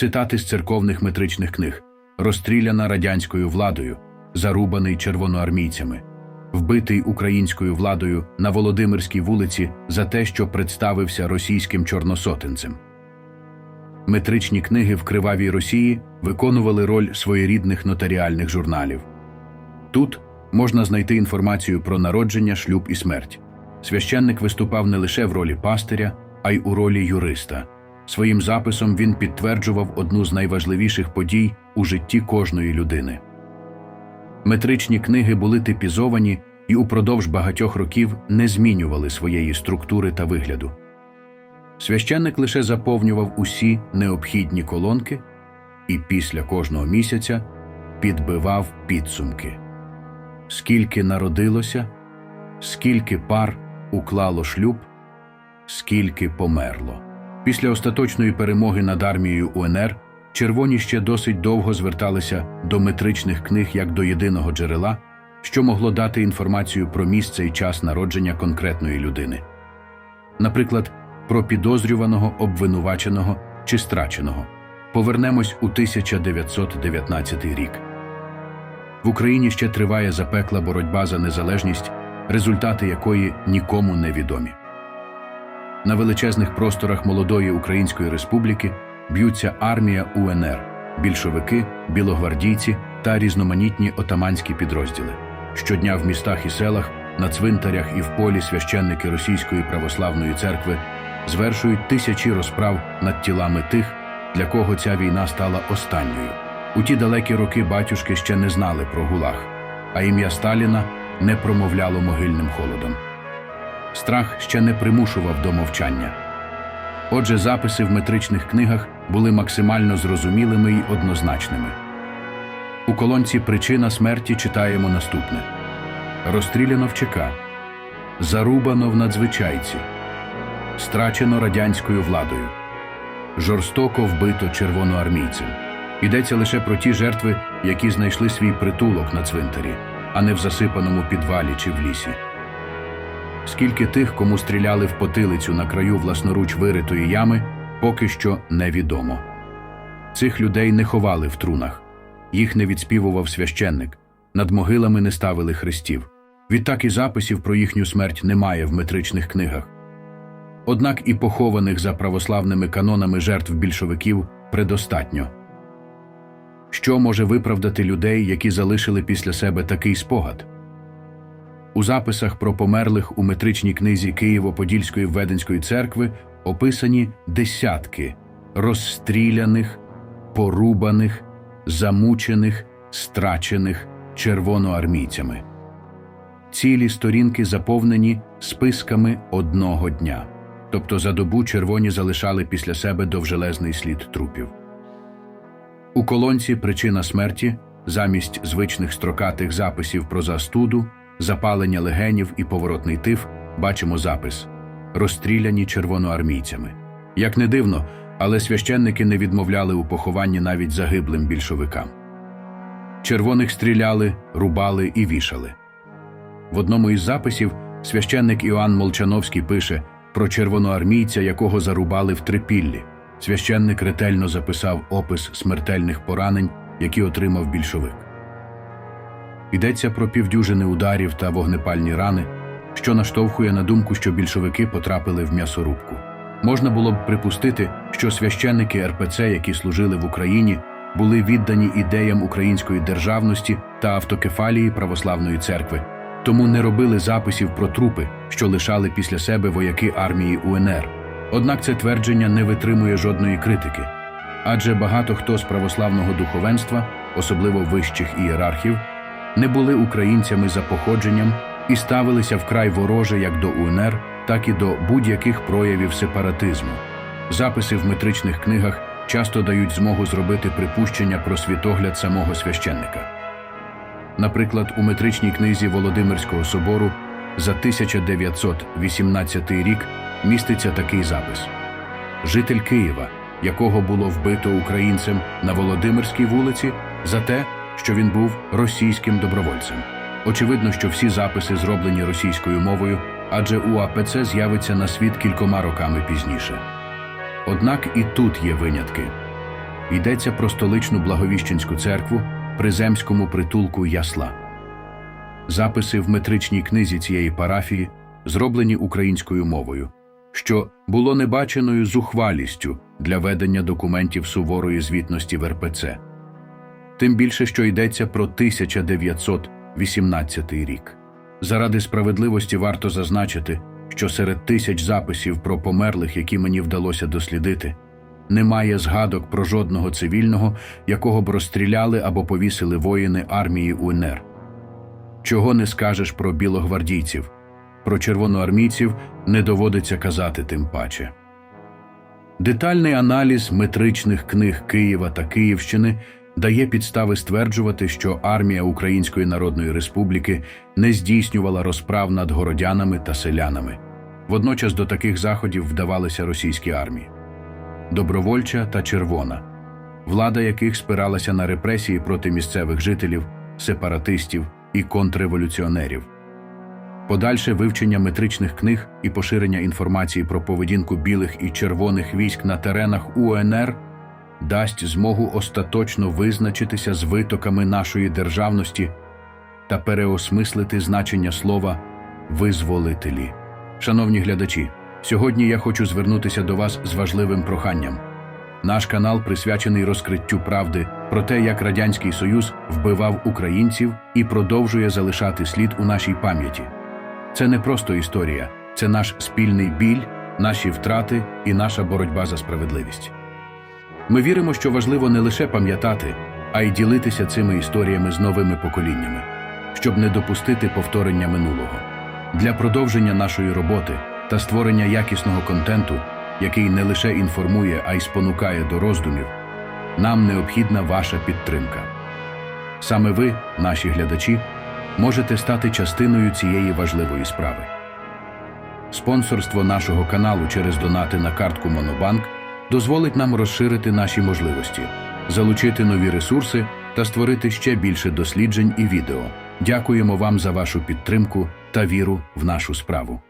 цитати з церковних метричних книг, розстріляна радянською владою, зарубаний червоноармійцями, вбитий українською владою на Володимирській вулиці за те, що представився російським чорносотенцем. Метричні книги в Кривавій Росії виконували роль своєрідних нотаріальних журналів. Тут можна знайти інформацію про народження, шлюб і смерть. Священник виступав не лише в ролі пастиря, а й у ролі юриста. Своїм записом він підтверджував одну з найважливіших подій у житті кожної людини. Метричні книги були типізовані і упродовж багатьох років не змінювали своєї структури та вигляду. Священник лише заповнював усі необхідні колонки і після кожного місяця підбивав підсумки. Скільки народилося, скільки пар уклало шлюб, скільки померло. Після остаточної перемоги над армією УНР червоні ще досить довго зверталися до метричних книг як до єдиного джерела, що могло дати інформацію про місце і час народження конкретної людини. Наприклад, про підозрюваного, обвинуваченого чи страченого. Повернемось у 1919 рік. В Україні ще триває запекла боротьба за незалежність, результати якої нікому не відомі. На величезних просторах молодої Української Республіки б'ються армія УНР, більшовики, білогвардійці та різноманітні отаманські підрозділи. Щодня в містах і селах, на цвинтарях і в полі священники Російської православної церкви звершують тисячі розправ над тілами тих, для кого ця війна стала останньою. У ті далекі роки батюшки ще не знали про гулаг, а ім'я Сталіна не промовляло могильним холодом. Страх ще не примушував до мовчання. Отже, записи в метричних книгах були максимально зрозумілими й однозначними. У колонці Причина смерті читаємо наступне: розстріляно в ЧК, зарубано в надзвичайці, страчено радянською владою, жорстоко вбито червоноармійцем. Йдеться лише про ті жертви, які знайшли свій притулок на цвинтарі, а не в засипаному підвалі чи в лісі. Скільки тих, кому стріляли в потилицю на краю власноруч виритої ями, поки що невідомо. Цих людей не ховали в трунах, їх не відспівував священник, над могилами не ставили хрестів. Відтак і записів про їхню смерть немає в метричних книгах. Однак і похованих за православними канонами жертв більшовиків предостатньо. Що може виправдати людей, які залишили після себе такий спогад? У записах про померлих у метричній книзі Києво-Подільської Введенської церкви описані десятки розстріляних, порубаних, замучених, страчених червоноармійцями. Цілі сторінки заповнені списками одного дня, тобто за добу червоні залишали після себе довжелезний слід трупів. У колонці причина смерті замість звичних строкатих записів про застуду, запалення легенів і поворотний тиф бачимо запис розстріляні червоноармійцями. Як не дивно, але священники не відмовляли у похованні навіть загиблим більшовикам. Червоних стріляли, рубали і вішали. В одному із записів священник Іоанн Молчановський пише про червоноармійця, якого зарубали в трипіллі. Священник ретельно записав опис смертельних поранень, які отримав більшовик. Йдеться про півдюжини ударів та вогнепальні рани, що наштовхує на думку, що більшовики потрапили в м'ясорубку. Можна було б припустити, що священники РПЦ, які служили в Україні, були віддані ідеям української державності та автокефалії православної церкви, тому не робили записів про трупи, що лишали після себе вояки армії УНР. Однак це твердження не витримує жодної критики, адже багато хто з православного духовенства, особливо вищих ієрархів, не були українцями за походженням і ставилися вкрай вороже як до УНР, так і до будь-яких проявів сепаратизму. Записи в метричних книгах часто дають змогу зробити припущення про світогляд самого священника. Наприклад, у метричній книзі Володимирського собору за 1918 рік міститься такий запис: житель Києва, якого було вбито українцем на Володимирській вулиці, за те, що він був російським добровольцем. Очевидно, що всі записи зроблені російською мовою, адже УАПЦ з'явиться на світ кількома роками пізніше. Однак і тут є винятки. Йдеться про столичну Благовіщенську церкву при земському притулку Ясла. Записи в метричній книзі цієї парафії зроблені українською мовою, що було небаченою зухвалістю для ведення документів суворої звітності в РПЦ. Тим більше, що йдеться про 1918 рік. Заради справедливості варто зазначити, що серед тисяч записів про померлих, які мені вдалося дослідити, немає згадок про жодного цивільного, якого б розстріляли або повісили воїни армії УНР. Чого не скажеш про білогвардійців, про червоноармійців не доводиться казати тим паче. Детальний аналіз метричних книг Києва та Київщини дає підстави стверджувати, що армія Української Народної Республіки не здійснювала розправ над городянами та селянами. Водночас до таких заходів вдавалися російські армії добровольча та червона, влада яких спиралася на репресії проти місцевих жителів, сепаратистів і контрреволюціонерів. Подальше вивчення метричних книг і поширення інформації про поведінку білих і червоних військ на теренах УНР дасть змогу остаточно визначитися з витоками нашої державності та переосмислити значення слова визволителі. Шановні глядачі, сьогодні я хочу звернутися до вас з важливим проханням. Наш канал присвячений розкриттю правди про те, як Радянський Союз вбивав українців і продовжує залишати слід у нашій пам'яті. Це не просто історія, це наш спільний біль, наші втрати і наша боротьба за справедливість. Ми віримо, що важливо не лише пам'ятати, а й ділитися цими історіями з новими поколіннями, щоб не допустити повторення минулого. Для продовження нашої роботи та створення якісного контенту, який не лише інформує, а й спонукає до роздумів, нам необхідна ваша підтримка. Саме ви, наші глядачі, можете стати частиною цієї важливої справи. Спонсорство нашого каналу через донати на картку Монобанк дозволить нам розширити наші можливості, залучити нові ресурси та створити ще більше досліджень і відео. Дякуємо вам за вашу підтримку та віру в нашу справу.